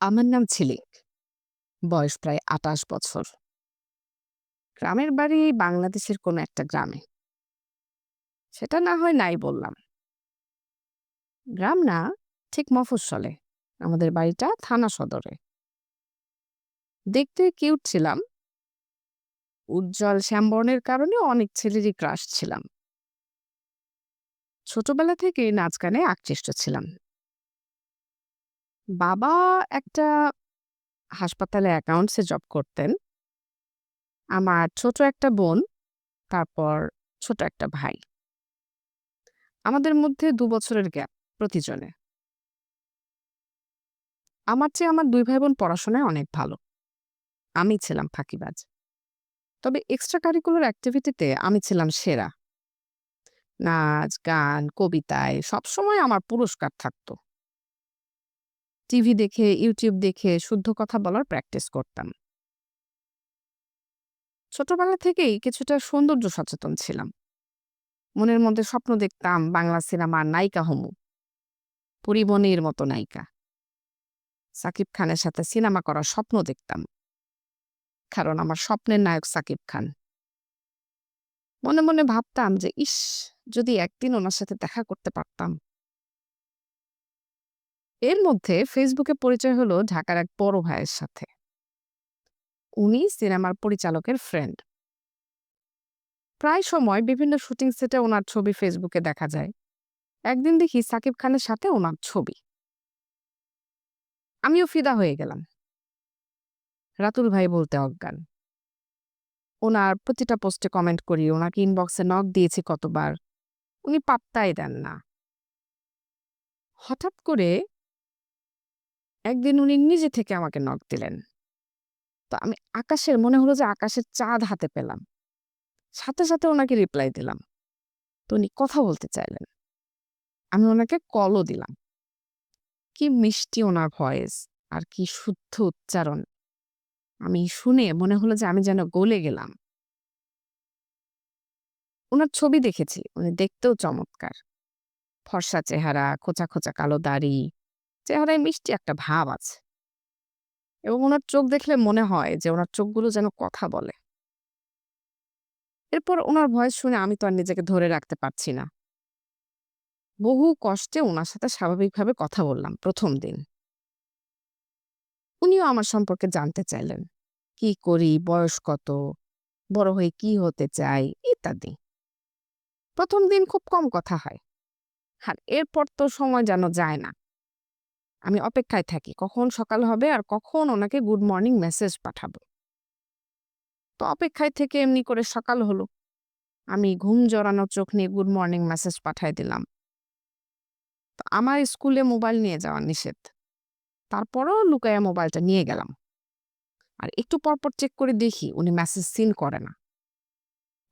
আমার নাম ঝিলিক। বয়স প্রায় ২৮ বছর। গ্রামের বাড়ি বাংলাদেশের কোনো একটা গ্রামে। সেটা না হয় নাই বললাম। গ্রাম না, ঠিক মফস্বলে। আমাদের বাড়িটা থানা সদরে। দেখতে কিউট ছিলাম। উজ্জ্বল শ্যামবর্ণের কারণে অনেক ছেলেরই ক্রাশ ছিলাম। ছোটবেলা থেকে নাচ গানে আকৃষ্ট ছিলাম। বাবা একটা হাসপাতালে অ্যাকাউন্টসে জব করতেন। আমার ছোট একটা বোন, তারপর ছোট একটা ভাই। আমাদের মধ্যে দু বছরের গ্যাপ প্রতিজনে। আমার চেয়ে আমার দুই ভাই-বোন পড়াশোনায় অনেক ভালো। আমি ছিলাম ফাঁকিবাজ। তবে এক্সট্রা কারিকুলার অ্যাক্টিভিটিতে আমি ছিলাম সেরা। নাচ, গান, কবিতায় সবসময় আমার পুরস্কার থাকতো। টিভি দেখে, ইউটিউব দেখে শুদ্ধ কথা বলার প্র্যাকটিস করতাম। ছোটবেলা থেকেই কিছুটা সৌন্দর্য সচেতন ছিলাম। মনের মধ্যে স্বপ্ন দেখতাম বাংলা সিনেমার নায়িকা হমু। পরিবনের মতো নায়িকা। সাকিব খানের সাথে সিনেমা করার স্বপ্ন দেখতাম। কারণ আমার স্বপ্নের নায়ক সাকিব খান। মনে, মনে ভাবতাম যে ইস! যদি একদিন ওনার সাথে দেখা করতে পারতাম। এর মধ্যে ফেসবুকে পরিচয় হলো ঢাকার এক বড় ভাইয়ের সাথে। উনি সিনেমার পরিচালকের ফ্রেন্ড। প্রায় সময় বিভিন্ন শুটিং সেটে ওনার ছবি ফেসবুকে দেখা যায়। একদিন দেখি সাকিব খানের সাথে ওনার ছবি। আমিও ফিদা হয়ে গেলাম। রাতুল ভাই বলতে অজ্ঞান। ওনার প্রতিটা পোস্টে কমেন্ট করি, ওনাকে ইনবক্সে নক দিয়েছি কতবার। উনি পাত্তাই দেন না। হঠাৎ করে একদিন উনি নিজে থেকে আমাকে নক দিলেন। তো আমি আকাশের মনে হলো যে আকাশের চাঁদ হাতে পেলাম। সাথে, সাথে ওনাকে রিপ্লাই দিলাম। তো উনি কথা বলতে চাইলেন। আমি ওনাকে কলও দিলাম। কি মিষ্টি ওনার ভয়েস আর কি শুদ্ধ উচ্চারণ। আমি শুনে মনে হলো যে আমি যেন গলে গেলাম। উনার ছবি দেখেছি। উনি দেখতেও চমৎকার। ফর্সা চেহারা, খোঁচা, খোঁচা কালো দাড়ি। চেহারায় মিষ্টি একটা ভাব আছে। এবং ওনার চোখ দেখলে মনে হয় যে উনার চোখগুলো যেন কথা বলে। এরপর উনার ভয়েস শুনে আমি তো আর নিজেকে ধরে রাখতে পারছি না। বহু কষ্টে ওনার সাথে স্বাভাবিকভাবে কথা বললাম প্রথম দিন। উনিও আমার সম্পর্কে জানতে চাইলেন। কি করি, বয়স কত, বড় হয়ে কি হতে চাই ইত্যাদি। প্রথম দিন খুব কম কথা হয়। আর এরপর তো সময় যেন যায় না। আমি অপেক্ষায় থাকি, কখন সকাল হবে আর কখন ওনাকে গুড মর্নিং মেসেজ পাঠাবো। তো অপেক্ষায় থেকে এমনি করে সকাল হলো। আমি ঘুম জড়ানো চোখ নিয়ে গুড মর্নিং মেসেজ পাঠায় দিলাম। তো আমার স্কুলে মোবাইল নিয়ে যাওয়া নিষেধ। তারপরও লুকায়া মোবাইলটা নিয়ে গেলাম। আর একটু পরপর চেক করে দেখি উনি মেসেজ সিন করে না।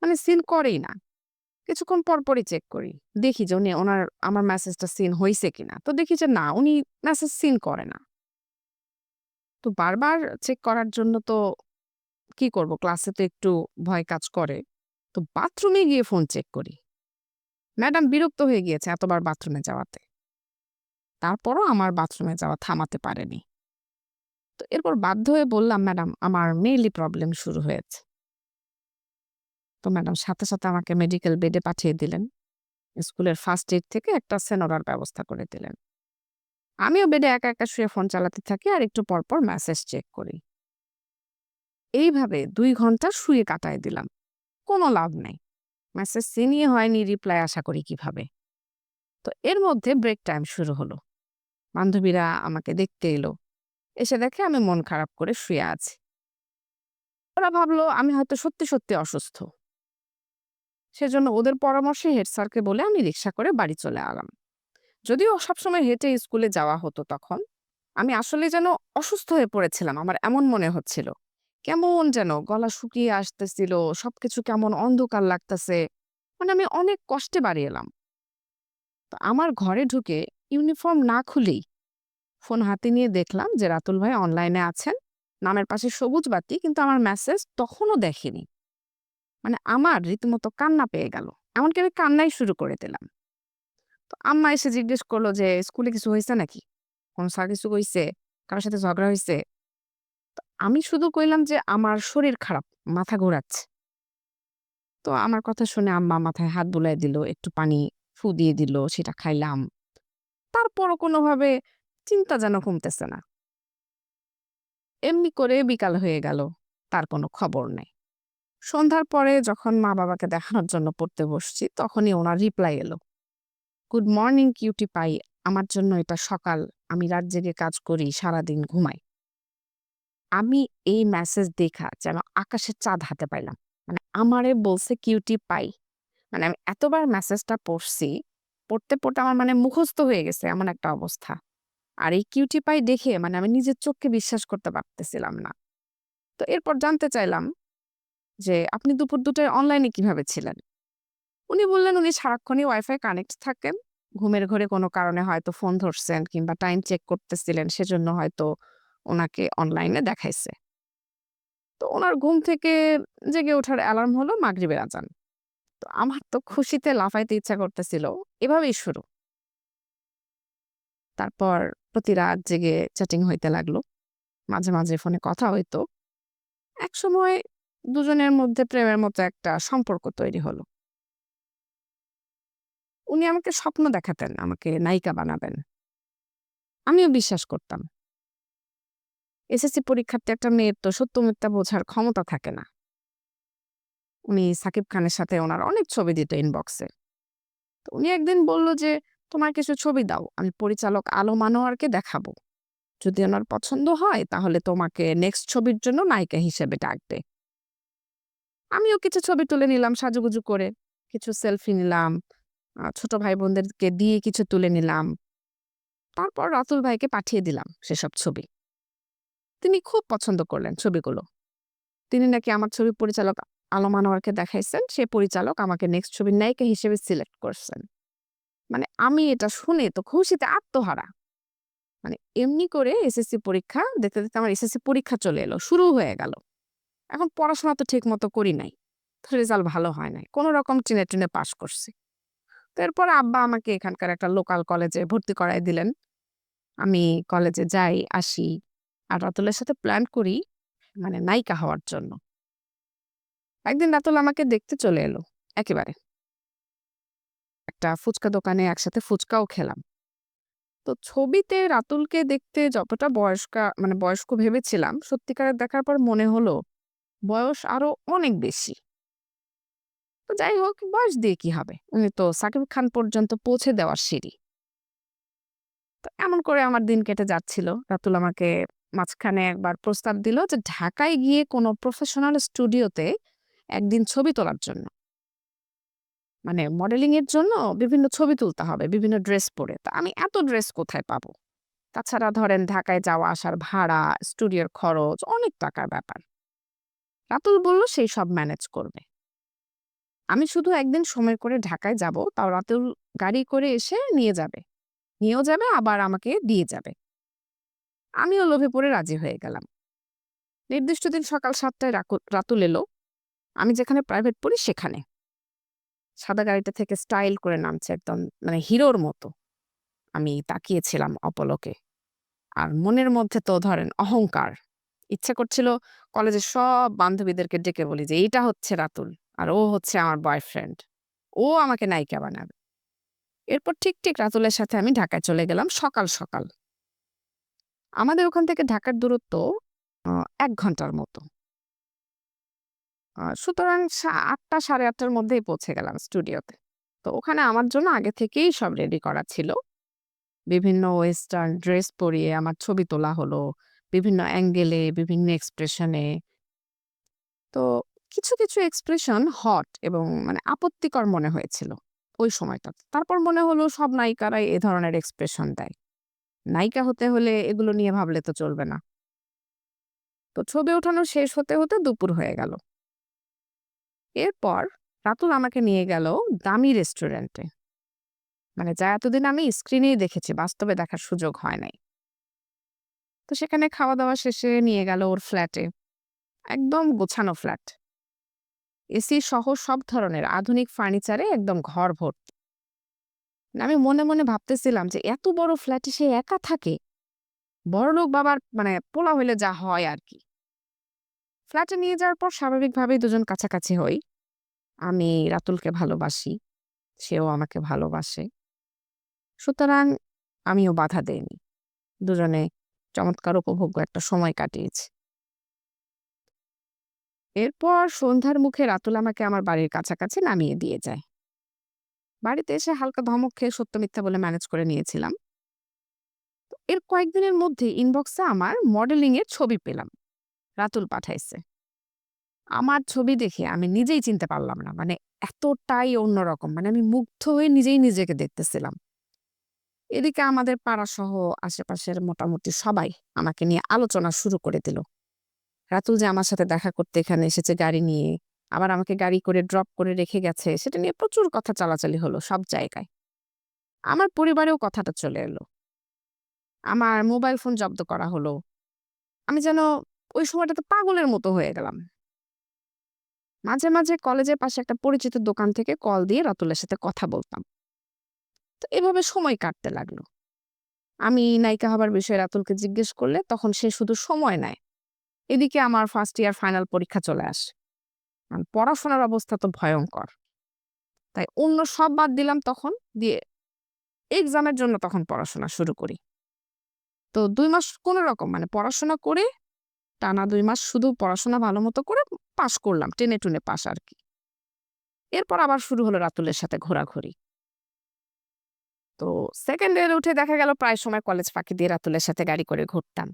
মানে সিন করেই না। কিছুক্ষণ পরপরই চেক করি। দেখি যে উনি ওনার আমার মেসেজটা সিন হইছে কিনা। তো দেখি যে না উনি মেসেজ সিন করে না। তো বারবার চেক করার জন্য তো কি করব ক্লাসে তো একটু ভয় কাজ করে। তো বাথরুমে গিয়ে ফোন চেক করি। ম্যাডাম বিরক্ত হয়ে গিয়েছে এতবার বাথরুমে যাওয়াতে। তারপরও আমার বাথরুমে যাওয়া থামাতে পারেনি। তো এরপর বাধ্য হয়ে বললাম, "ম্যাডাম আমার মেইলি প্রবলেম শুরু হয়েছে।" তো ম্যাডাম সাথে, সাথে আমাকে মেডিকেল বেডে পাঠিয়ে দিলেন। স্কুলের ফার্স্ট এইড থেকে একটা সেনোরার ব্যবস্থা করে দিলেন। আমিও বেডে একা, একা শুয়ে ফোন চালাতে থাকি আর একটু পরপর মেসেজ চেক করি। এইভাবে দুই ঘণ্টা শুয়ে কাটায় দিলাম। কোনো লাভ নাই। মেসেজ সিনই হয়নি রিপ্লাই আশা করি কীভাবে। তো এর মধ্যে ব্রেক টাইম শুরু হলো। বান্ধবীরা আমাকে দেখতে এলো। এসে দেখে আমি মন খারাপ করে শুয়ে আছি। ওরা ভাবলো আমি হয়তো সত্যি, সত্যি অসুস্থ। সেজন্য ওদের পরামর্শে হেড স্যারকে বলে আমি রিক্সা করে বাড়ি চলে এলাম। যদিও সবসময় হেঁটে স্কুলে যাওয়া হতো তখন। আমি আসলে যেন অসুস্থ হয়ে পড়েছিলাম। আমার এমন মনে হচ্ছিল। কেমন যেন গলা শুকিয়ে আসতেছিল, সবকিছু কেমন অন্ধকার লাগতেছে। মানে আমি অনেক কষ্টে বাড়ি এলাম। তো আমার ঘরে ঢুকে ইউনিফর্ম না খুলেই ফোন হাতে নিয়ে দেখলাম যে রাতুল ভাই অনলাইনে আছেন। নামের পাশে সবুজ বাতি কিন্তু আমার মেসেজ তখনও দেখেনি। মানে আমার রীতিমতো কান্না পেয়ে গেল। এমনকি আমি কান্নাই শুরু করে দিলাম। তো আম্মা এসে জিজ্ঞেস করল যে, "স্কুলে কিছু হইছে নাকি? কোন স্যার কিছু কইছে?" কারোর সাথে ঝগড়া হইছে? তো আমি শুধু কইলাম যে, "আমার শরীর খারাপ, মাথা ঘুরাচ্ছে।" তো আমার কথা শুনে আম্মা মাথায় হাত বুলায় দিল, একটু পানি ফু দিয়ে দিল, সেটা খাইলাম। তারপরও কোনোভাবে চিন্তা যেন কমতেছে না। এমনি করে বিকাল হয়ে গেল। তার কোনো খবর নাই। সন্ধ্যার পরে যখন মা-বাবাকে দেখানোর জন্য পড়তে বসছি, তখনই ওনার রিপ্লাই এলো। "Good morning cutie pie. আমার জন্য এটা সকাল। আমি রাত জেগে কাজ করি, সারাদিন ঘুমাই।" আমি এই মেসেজ দেখা যেন আকাশের চাঁদ হাতে পাইলাম। মানে আমারে বলছে কিউটি পাই। মানে আমি এতবার মেসেজটা পড়ছি, পড়তে, পড়তে আমার মানে মুখস্থ হয়ে গেছে এমন একটা অবস্থা। আর এই কিউটি পাই দেখে মানে আমি নিজের চোখকে বিশ্বাস করতে পারতেছিলাম না। তো এরপর জানতে চাইলাম যে, "আপনি দুপুর ২ টায় অনলাইনে কীভাবে ছিলেন?" উনি বললেন, "উনি সারাক্ষণই ওয়াইফাই কানেক্ট থাকেন। ঘুমের ঘরে কোনো কারণে হয়তো ফোন ধরছেন কিংবা টাইম চেক করতেছিলেন, সেজন্য হয়তো ওনাকে অনলাইনে দেখাইছে।" তো উনার ঘুম থেকে জেগে ওঠার অ্যালার্ম হলো মাগরিবের আজান। তো আমার তো খুশিতে লাফাইতে ইচ্ছা করতেছিল। এভাবেই শুরু। তারপর প্রতি রাত জেগে চ্যাটিং হইতে লাগল। মাঝে, মাঝে ফোনে কথা হইতো। একসময় দুজনের মধ্যে প্রেমের মতো একটা সম্পর্ক তৈরি হলো। উনি আমাকে স্বপ্ন দেখাতেন, আমাকে নায়িকা বানাবেন। আমিও বিশ্বাস করতাম। এসএসসি পরীক্ষার্থী একটা মেয়ের তো সত্য মিথ্যা বোঝার ক্ষমতা থাকে না। উনি সাকিব খানের সাথে ওনার অনেক ছবি দিত ইনবক্সে। তো উনি একদিন বলল যে, "তোমার কিছু ছবি দাও। আমি পরিচালক আলম আনোয়ারকে দেখাবো। যদি ওনার পছন্দ হয় তাহলে তোমাকে নেক্সট ছবির জন্য নায়িকা হিসেবে ডাকবে।" আমিও কিছু ছবি তুলে নিলাম সাজুগুজু করে। কিছু সেলফি নিলাম। ছোট ভাই-বোনদেরকে দিয়ে কিছু তুলে নিলাম। তারপর রাতুল ভাইকে পাঠিয়ে দিলাম সেসব ছবি। তিনি খুব পছন্দ করলেন ছবিগুলো। তিনি নাকি আমার ছবি পরিচালক আলম আনোয়ারকে দেখাইছেন। সে পরিচালক আমাকে নেক্সট ছবির নায়িকা হিসেবে সিলেক্ট করছেন। মানে আমি এটা শুনে তো খুশিতে আত্মহারা। মানে এমনি করে এসএসসি পরীক্ষা দেখতে, দেখতে আমার এসএসসি পরীক্ষা চলে এলো। শুরু হয়ে গেল। এখন পড়াশোনা তো ঠিক মতো করি নাই। রেজাল্ট ভালো হয় নাই। কোনরকম টেনে, টেনে পাস করছি। তো এরপর আব্বা আমাকে এখানকার একটা লোকাল কলেজে ভর্তি করাই দিলেন। আমি কলেজে যাই, আসি। আর রাতুলের সাথে প্ল্যান করি মানে নায়িকা হওয়ার জন্য। একদিন রাতুল আমাকে দেখতে চলে এলো একেবারে। একটা ফুচকা দোকানে একসাথে ফুচকাও খেলাম। তো ছবিতে রাতুলকে দেখতে যতটা বয়স্কা মানে বয়স্ক ভেবেছিলাম, সত্যিকারের দেখার পর মনে হলো বয়স আরও অনেক বেশি। তো যাই হোক বয়স দিয়ে কি হবে? উনি তো সাকিব খান পর্যন্ত পৌঁছে দেওয়ার সিঁড়ি। তো এমন করে আমার দিন কেটে যাচ্ছিল। রাতুল আমাকে মাঝখানে একবার প্রস্তাব দিল যে ঢাকায় গিয়ে কোনো প্রফেশনাল স্টুডিওতে একদিন ছবি তোলার জন্য। মানে মডেলিং এর জন্য বিভিন্ন ছবি তুলতে হবে, বিভিন্ন ড্রেস পরে। তা আমি এত ড্রেস কোথায় পাবো? তাছাড়া ধরেন ঢাকায় যাওয়া আসার ভাড়া, স্টুডিওর খরচ অনেক টাকার ব্যাপার। রাতুল বলল সেই সব ম্যানেজ করবে। আমি শুধু একদিন সময় করে ঢাকায় যাব, তাও রাতুল গাড়ি করে এসে নিয়ে যাবে। নিয়েও যাবে আবার আমাকে দিয়ে যাবে। আমিও লোভে পড়ে রাজি হয়ে গেলাম। নির্দিষ্ট দিন সকাল ৭ টায় রাকু রাতুল এলো। আমি যেখানে প্রাইভেট পড়ি সেখানে। সাদা গাড়িটা থেকে স্টাইল করে নামছে একদম মানে হিরোর মতো। আমি তাকিয়েছিলাম অপলকে। আর মনের মধ্যে তো ধরেন অহংকার। ইচ্ছা করছিল কলেজের সব বান্ধবীদেরকে ডেকে বলি যে, "এইটা হচ্ছে রাতুল। আর ও হচ্ছে আমার বয়ফ্রেন্ড। ও আমাকে নায়িকা বানাবে।" এরপর ঠিক, ঠিক রাতুলের সাথে আমি ঢাকায় চলে গেলাম সকাল, সকাল। আমাদের ওখান থেকে ঢাকার দূরত্ব ১ ঘণ্টার মতো। সুতরাং আটটা সাড়ে আটটার মধ্যেই পৌঁছে গেলাম স্টুডিওতে। তো ওখানে আমার জন্য আগে থেকেই সব রেডি করা ছিল। বিভিন্ন ওয়েস্টার্ন ড্রেস পরিয়ে আমার ছবি তোলা হলো। বিভিন্ন অ্যাঙ্গেলে, বিভিন্ন এক্সপ্রেশনে। তো কিছু, কিছু এক্সপ্রেশন হট এবং মানে আপত্তিকর মনে হয়েছিল ওই সময়টা তারপর মনে হলো সব নায়িকারাই এ ধরনের এক্সপ্রেশন দেয়। নায়িকা হতে হলে এগুলো নিয়ে ভাবলে তো চলবে না। তো ছবি ওঠানো শেষ হতে, হতে দুপুর হয়ে গেল। এরপর রাতুল আমাকে নিয়ে গেল দামি রেস্টুরেন্টে। মানে যা এতদিন আমি স্ক্রিনেই দেখেছি, বাস্তবে দেখার সুযোগ হয় নাই। তো সেখানে খাওয়া-দাওয়া শেষে নিয়ে গেল ওর ফ্ল্যাটে। একদম গোছানো ফ্ল্যাট। এসি সহ সব ধরনের আধুনিক ফার্নিচারে একদম ঘর ভর্তি। আমি মনে, মনে ভাবতেছিলাম যে এত বড় ফ্ল্যাটে সে একা থাকে। বড়লোক বাবার মানে পোলা হইলে যা হয় আর কি ফ্ল্যাটে নিয়ে যাওয়ার পর স্বাভাবিকভাবেই দুজন কাছাকাছি হই আমি রাতুলকে ভালোবাসি সেও আমাকে ভালোবাসে সুতরাং আমিও বাধা দেইনি দুজনে চমৎকার উপভোগ্য একটা সময় কাটিয়েছি। এরপর সন্ধ্যার মুখে রাতুল আমাকে আমার বাড়ির কাছাকাছি নামিয়ে দিয়ে যায়। বাড়িতে এসে হালকা ধমক খেয়ে সত্য মিথ্যা বলে ম্যানেজ করে নিয়েছিলাম। এর কয়েকদিনের মধ্যে ইনবক্সে আমার মডেলিং এর ছবি পেলাম। রাতুল পাঠাইছে। আমার ছবি দেখে আমি নিজেই চিনতে পারলাম না মানে এতটাই অন্যরকম মানে আমি মুগ্ধ হয়ে নিজেই নিজেকে দেখতেছিলাম। এদিকে আমাদের পাড়া সহ আশেপাশের মোটামুটি সবাই আমাকে নিয়ে আলোচনা শুরু করে দিল। রাতুল যে আমার সাথে দেখা করতে এখানে এসেছে গাড়ি নিয়ে, আবার আমাকে গাড়ি করে ড্রপ করে রেখে গেছে, সেটা নিয়ে প্রচুর কথা চালাচালি হলো সব জায়গায়। আমার পরিবারেও কথাটা চলে এলো। আমার মোবাইল ফোন জব্দ করা হলো। আমি যেন ওই সময়টাতে পাগলের মতো হয়ে গেলাম। মাঝে মাঝে কলেজের পাশে একটা পরিচিত দোকান থেকে কল দিয়ে রাতুলের সাথে কথা বলতাম। তো এভাবে সময় কাটতে লাগল। আমি নায়িকা হবার বিষয়ে রাতুলকে জিজ্ঞেস করলে তখন সে শুধু সময় নেয়। এদিকে আমার ফার্স্ট ইয়ার ফাইনাল পরীক্ষা চলে আসে। পড়াশোনার অবস্থা তো ভয়ঙ্কর। তাই অন্য সব বাদ দিলাম তখন, দিয়ে এক্সামের জন্য তখন পড়াশোনা শুরু করি। তো দুই মাস কোনো রকম মানে পড়াশোনা করে টানা দুই মাস শুধু পড়াশোনা ভালো মতো করে পাশ করলাম, টেনে টুনে পাশ আর কি। এরপর আবার শুরু হলো রাতুলের সাথে ঘোরাঘুরি। তো সেকেন্ড ইয়ারে উঠে দেখা গেল প্রায় সময় কলেজ ফাঁকি দিয়ে রাতুলের সাথে গাড়ি করে ঘুরতাম।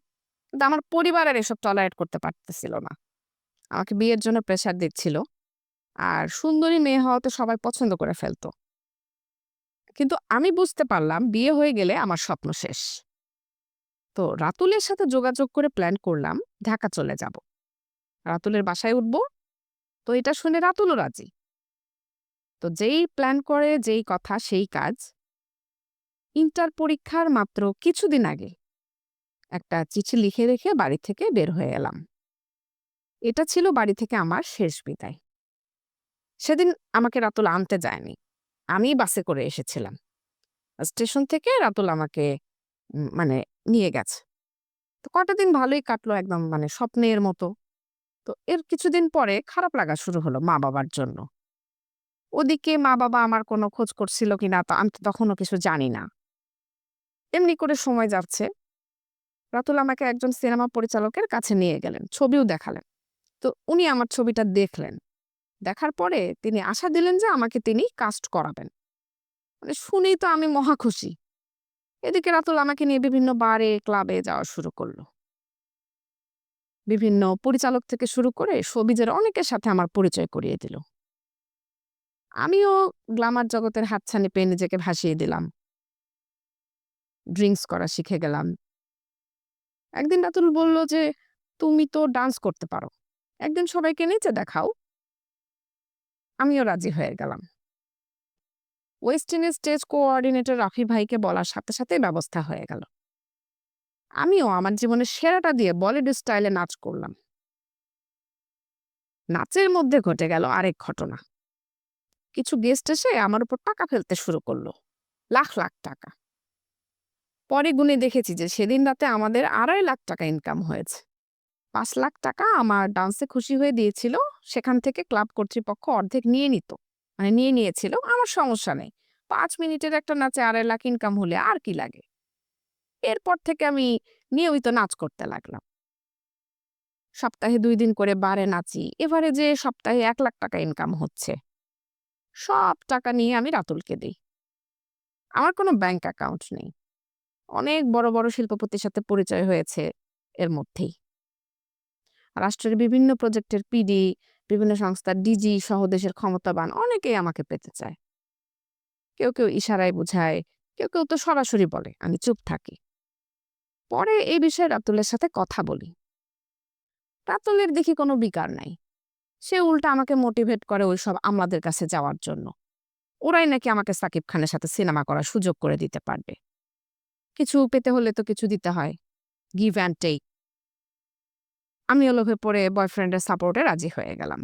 কিন্তু আমার পরিবার আর এসব টলারেট করতে পারতেছিল না। আমাকে বিয়ের জন্য প্রেশার দিচ্ছিল। আর সুন্দরী মেয়ে হওয়াতে সবাই পছন্দ করে ফেলতো। কিন্তু আমি বুঝতে পারলাম, বিয়ে হয়ে গেলে আমার স্বপ্ন শেষ। তো রাতুলের সাথে যোগাযোগ করে প্ল্যান করলাম, ঢাকা চলে যাব। রাতুলের বাসায় উঠব। তো এটা শুনে রাতুলও রাজি। তো যেই প্ল্যান করে, যেই কথা, সেই কাজ ইন্টার পরীক্ষার মাত্র কিছুদিন আগে। একটা চিঠি লিখে রেখে বাড়ি থেকে বের হয়ে এলাম। এটা ছিল বাড়ি থেকে আমার শেষ বিদায়। সেদিন আমাকে রাতুল আনতে যায়নি। আমি বাসে করে এসেছিলাম। স্টেশন থেকে রাতুল আমাকে মানে নিয়ে গেছে। তো কটা দিন ভালোই কাটলো একদম মানে স্বপ্নের মতো। তো এর কিছুদিন পরে খারাপ লাগা শুরু হলো মা বাবার জন্য। ওদিকে মা বাবা আমার কোনো খোঁজ করছিল কিনা তো আমি তো তখনও কিছু জানি না। এমনি করে সময় যাচ্ছে। রাতুল আমাকে একজন সিনেমা পরিচালকের কাছে নিয়ে গেলেন, ছবিও দেখালেন। তো উনি আমার ছবিটা দেখলেন। দেখার পরে তিনি আশা দিলেন যে আমাকে তিনি কাস্ট করাবেন। মানে শুনেই তো আমি মহা খুশি। এদিকে রাতুল আমাকে নিয়ে বিভিন্ন বারে, ক্লাবে যাওয়া শুরু করল। বিভিন্ন পরিচালক থেকে শুরু করে সবিজের অনেকের সাথে আমার পরিচয় করিয়ে দিল। আমিও গ্লামার জগতের হাতছানি পেয়ে নিজেকে ভাসিয়ে দিলাম। ড্রিঙ্কস করা শিখে গেলাম। একদিন রাতুল বলল যে, তুমি তো ডান্স করতে পারো। একদিন সবাইকে নিচে দেখাও। আমিও রাজি হয়ে গেলাম। West Indies stage coordinator Rafi ভাইকে বলার সাথে সাথে ব্যবস্থা হয়ে গেল। আমিও আমার জীবনের সেরাটা দিয়ে বলিউড স্টাইলে নাচ করলাম। নাচের মধ্যে ঘটে গেল আরেক ঘটনা। কিছু গেস্ট এসে আমার উপর টাকা ফেলতে শুরু করল। লাখ লাখ টাকা। পরে গুনে দেখেছি যে সেদিন রাতে আমাদের আড়াই লাখ টাকা ইনকাম হয়েছে। পাঁচ লাখ টাকা আমার ডান্সে খুশি হয়ে দিয়েছিল, সেখান থেকে ক্লাব কর্তৃপক্ষ অর্ধেক নিয়ে নিত মানে নিয়ে নিয়েছিল, আমার সমস্যা নেই। পাঁচ মিনিটের একটা নাচে আড়াই লাখ ইনকাম হলে আর কি লাগে? এরপর থেকে আমি নিয়মিত নাচ করতে লাগলাম। সপ্তাহে দুই দিন করে বারে নাচি, এবারে যে সপ্তাহে এক লাখ টাকা ইনকাম হচ্ছে। সব টাকা নিয়ে আমি রাতুলকে দিই। আমার কোনো ব্যাংক অ্যাকাউন্ট নেই। অনেক বড় বড় শিল্পপতির সাথে পরিচয় হয়েছে এর মধ্যেই। রাষ্ট্রের বিভিন্ন প্রজেক্টের পিডি, বিভিন্ন সংস্থার ডিজি সহ দেশের ক্ষমতাবান অনেকেই আমাকে পেতে চায়। কেউ কেউ ইশারায় বুঝায়, কেউ কেউ তো সরাসরি বলে, আমি চুপ থাকি। পরে এই বিষয়ে রাতুলের সাথে কথা বলি। রাতুলের দেখি কোনো বিকার নাই। সে উল্টা আমাকে মোটিভেট করে ওইসব আমলাদের কাছে যাওয়ার জন্য। ওরাই নাকি আমাকে সাকিব খানের সাথে সিনেমা করার সুযোগ করে দিতে পারবে। কিছু পেতে হলে তো কিছু দিতে হয়। গিভ অ্যান্ড টেক আমিও লোভে পড়ে বয়ফ্রেন্ডের সাপোর্টে রাজি হয়ে গেলাম।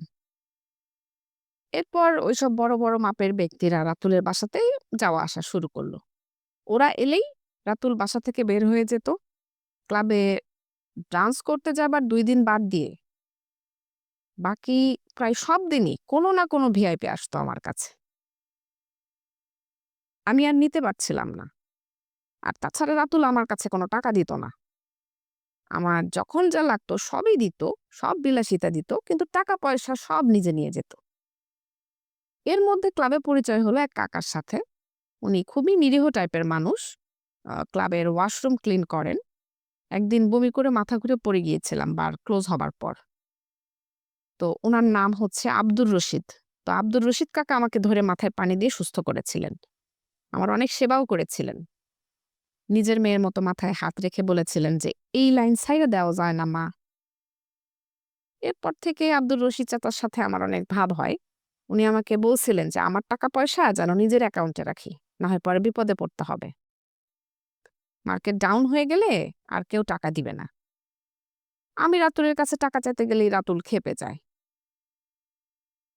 এরপর ওইসব বড় বড় মাপের ব্যক্তিরা রাতুলের বাসাতেই যাওয়া আসা শুরু করল। ওরা এলেই রাতুল বাসা থেকে বের হয়ে যেত। ক্লাবে ডান্স করতে যাবার দুই দিন বাদ দিয়ে। বাকি প্রায় সব দিনই কোনো না কোনো ভিআইপি আসতো আমার কাছে। আমি আর নিতে পারছিলাম না। আর তাছাড়া রাতুল আমার কাছে কোনো টাকা দিত না। আমার যখন যা লাগতো সবই দিত, সব বিলাসিতা দিত কিন্তু টাকা-পয়সা সব নিজে নিয়ে যেত। এর মধ্যে ক্লাবে পরিচয় হলো এক কাকার সাথে। উনি খুবই নিরীহ টাইপের মানুষ। ক্লাবের ওয়াশরুম ক্লিন করেন। একদিন বমি করে মাথা ঘুরে পড়ে গিয়েছিলাম বার ক্লোজ হবার পর। তো ওনার নাম হচ্ছে আব্দুর রশিদ। তো আব্দুর রশিদ কাকা আমাকে ধরে মাথায় পানি দিয়ে সুস্থ করেছিলেন। আমার অনেক সেবাও করেছিলেন। নিজের মেয়ের মতো মাথায় হাত রেখে বলেছিলেন যে, "এই লাইন ছাইড়া দেওয়া যায় না মা।" এরপর থেকে আব্দুর রশিদ চাচার সাথে আমার অনেক ভাব হয়। উনি আমাকে বলছিলেন যে, "আমার টাকা-পয়সা যেন নিজের অ্যাকাউন্টে রাখি। না হয় পরে বিপদে পড়তে হবে।" মার্কেট ডাউন হয়ে গেলে আর কেউ টাকা দিবে না। আমি রাতুলের কাছে টাকা চাইতে গেলেই রাতুল ক্ষেপে যায়।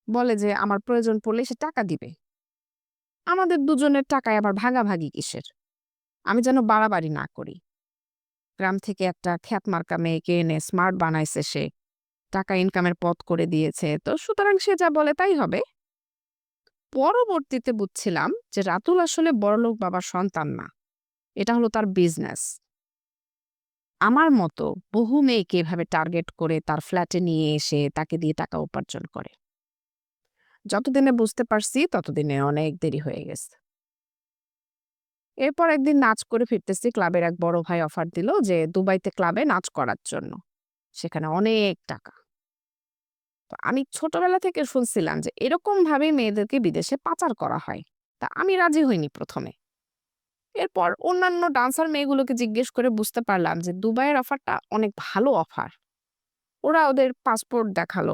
বলে যে, "আমার প্রয়োজন পড়লে সে টাকা দিবে।" আমাদের দুজনের টাকায় আবার ভাগাভাগি কিসের? আমি যেন বাড়াবাড়ি না করি। গ্রাম থেকে একটা খ্যাতমার্কা মেয়েকে এনে স্মার্ট বানাইছে সে। টাকা ইনকামের পথ করে দিয়েছে। তো সুতরাং সে যা বলে তাই হবে। পরবর্তীতে বুঝছিলাম যে রাতুল আসলে বড়লোক বাবার সন্তান না। এটা হলো তার বিজনেস। আমার মতো বহু মেয়েকে এভাবে টার্গেট করে তার ফ্ল্যাটে নিয়ে এসে তাকে দিয়ে টাকা উপার্জন করে। যতদিনে বুঝতে পারছি ততদিনে অনেক দেরি হয়ে গেছে। এরপর একদিন নাচ করে ফিরতেছি, ক্লাবের এক বড় ভাই অফার দিল যে দুবাইতে ক্লাবে নাচ করার জন্য। সেখানে অনেক টাকা। তো আমি ছোটবেলা থেকে শুনছিলাম যে এরকম ভাবেই মেয়েদেরকে বিদেশে পাচার করা হয়। তা আমি রাজি হইনি প্রথমে এরপর অন্যান্য ডান্সার মেয়েগুলোকে জিজ্ঞেস করে বুঝতে পারলাম যে দুবাইয়ের অফারটা অনেক ভালো অফার। ওরা ওদের পাসপোর্ট দেখাল।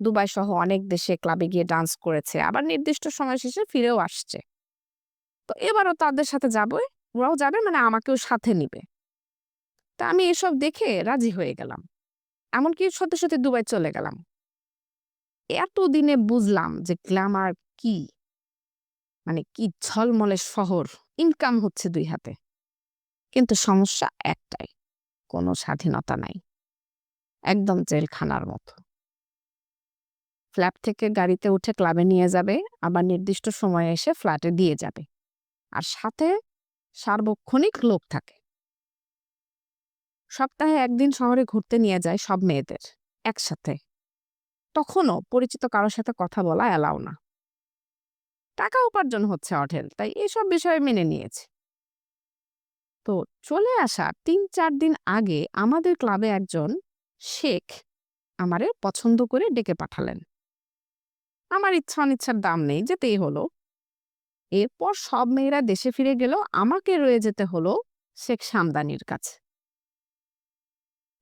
দুবাই সহ অনেক দেশে ক্লাবে গিয়ে ডান্স করেছে। আবার নির্দিষ্ট সময় শেষে ফিরেও আসছে। তো এবারও তাদের সাথে যাবোই। ওরাও যাবে মানে আমাকেও সাথে নিবে। তা আমি এসব দেখে রাজি হয়ে গেলাম। এমনকি সত্যি, সত্যি দুবাই চলে গেলাম। এতদিনে বুঝলাম যে গ্ল্যামার কি? মানে কি ঝলমলে শহর, ইনকাম হচ্ছে দুই হাতে। কিন্তু সমস্যা একটাই, কোনো স্বাধীনতা নাই। একদম জেলখানার মতো। ফ্ল্যাট থেকে গাড়িতে উঠে ক্লাবে নিয়ে যাবে, আবার নির্দিষ্ট সময়ে এসে ফ্ল্যাটে দিয়ে যাবে। আর সাথে সার্বক্ষণিক লোক থাকে। সপ্তাহে একদিন শহরে ঘুরতে নিয়ে যায় সব মেয়েদের, একসাথে। তখনও পরিচিত কারোর সাথে কথা বলা অ্যালাও না। টাকা উপার্জন হচ্ছে অঢেল, তাই এসব বিষয়ে মেনে নিয়েছে তো চলে আসা তিন চার দিন আগে আমাদের ক্লাবে একজন শেখ আমারে পছন্দ করে ডেকে পাঠালেন। আমার ইচ্ছা অনিচ্ছার দাম নেই, যেতেই হলো। এরপর সব মেয়েরা দেশে ফিরে গেলেও আমাকে রয়ে যেতে হলো শেখ সামদানির কাছে।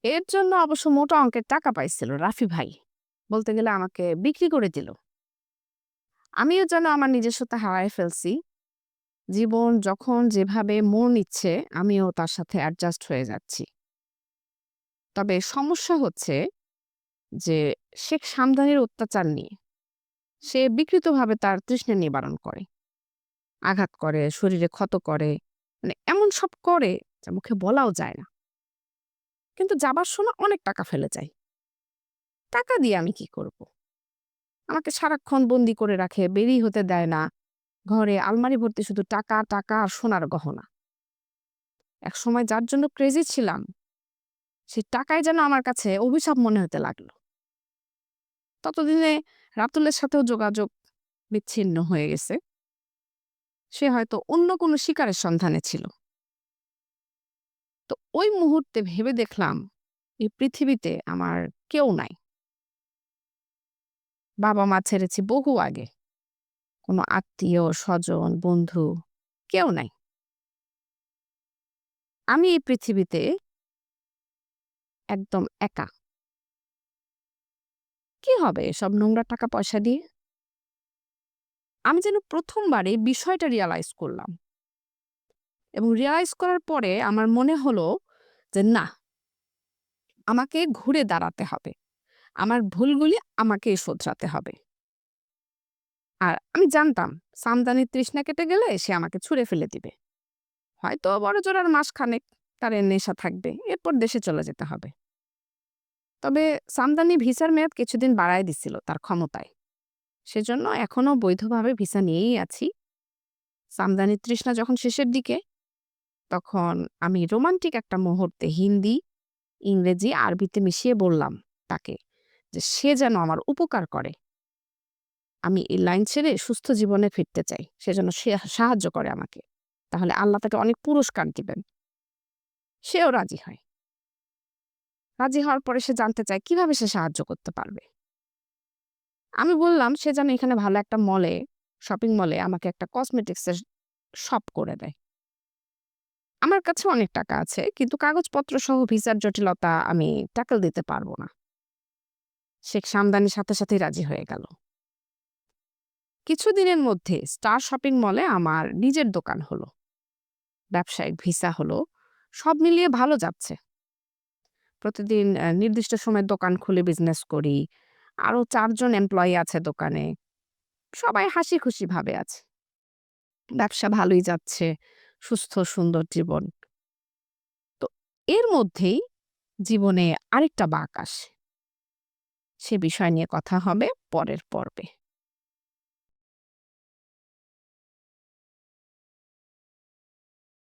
এর জন্য অবশ্য মোটা অঙ্কের টাকা পাইছিল রাফি ভাই। বলতে গেলে আমাকে বিক্রি করে দিল। আমিও যেন আমার নিজস্বতা হারায় ফেলছি। জীবন যখন যেভাবে মন ইচ্ছে, আমিও তার সাথে অ্যাডজাস্ট হয়ে যাচ্ছি। তবে সমস্যা হচ্ছে যে শেখ সামদানির অত্যাচার নিয়ে। সে বিকৃতভাবে তার তৃষ্ণা নিবারণ করে। আঘাত করে, শরীরে ক্ষত করে। মানে এমন সব করে যা মুখে বলাও যায় না। কিন্তু যাবার সময় অনেক টাকা ফেলে যায়। টাকা দিয়ে আমি কি করব? আমাকে সারাক্ষণ বন্দি করে রাখে, বেরিয়ে হতে দেয় না। ঘরে আলমারি ভর্তি শুধু টাকা, টাকা আর সোনার গহনা। এক সময় যার জন্য ক্রেজি ছিলাম, সে টাকায় যেন আমার কাছে অভিশাপ মনে হতে লাগল। ততদিনে রাতুলের সাথেও যোগাযোগ বিচ্ছিন্ন হয়ে গেছে। সে হয়তো অন্য কোনো শিকারের সন্ধানে ছিল। তো ওই মুহূর্তে ভেবে দেখলাম, এই পৃথিবীতে আমার কেউ নাই। বাবা-মা ছেড়েছি বহু আগে। কোনো আত্মীয়, স্বজন, বন্ধু কেউ নাই। আমি এই পৃথিবীতে একদম একা। কি হবে সব নোংরা টাকা পয়সা দিয়ে? আমি যেন ১ম বারে বিষয়টা রিয়ালাইজ করলাম। এবং রিয়ালাইজ করার পরে আমার মনে হলো যে না আমাকে ঘুরে দাঁড়াতে হবে। আমার ভুলগুলি আমাকে শোধরাতে হবে। আর আমি জানতাম সামদানির তৃষ্ণা কেটে গেলে সে আমাকে ছুঁড়ে ফেলে দিবে। হয়তো বড়জোর আর মাসখানেক, তার নেশা থাকবে এরপর দেশে চলে যেতে হবে তবে সামদানি ভিসার মেয়াদ কিছুদিন বাড়ায় দিছিল তার ক্ষমতায় সেজন্য এখনও বৈধভাবে ভিসা নিয়েই আছি। সামদানি তৃষ্ণা যখন শেষের দিকে, তখন আমি রোমান্টিক একটা মুহূর্তে হিন্দি, ইংরেজি, আরবিতে মিশিয়ে বললাম তাকে যে সে যেন আমার উপকার করে। আমি এই লাইন ছেড়ে সুস্থ জীবনে ফিরতে চাই, সে যেন সে সাহায্য করে আমাকে। তাহলে আল্লাহ তাকে অনেক পুরস্কার দিবেন। সেও রাজি হয়। রাজি হওয়ার পরে সে জানতে চায় কীভাবে সে সাহায্য করতে পারবে। আমি বললাম, সে যেন এখানে ভালো একটা মলে শপিং মলে আমাকে একটা কসমেটিক্সের শপ করে দেয়। আমার কাছে অনেক টাকা আছে, কিন্তু কাগজপত্র সহ ভিসার জটিলতা আমি ট্যাকল দিতে পারব না। শেখ সামদানির সাথে সাথেই রাজি হয়ে গেল। কিছুদিনের মধ্যে স্টার শপিং মলে আমার নিজের দোকান হলো। ব্যবসায়িক ভিসা হলো, সব মিলিয়ে ভালো যাচ্ছে। প্রতিদিন নির্দিষ্ট সময় দোকান খুলে বিজনেস করি আরও চারজন এমপ্লয়ি আছে দোকানে। সবাই হাসি খুশি ভাবে আছে। ব্যবসা ভালোই যাচ্ছে, সুস্থ, সুন্দর জীবন। তো এর মধ্যেই জীবনে আরেকটা বাঁক আসে। সে বিষয় নিয়ে কথা হবে পরের পর্বে।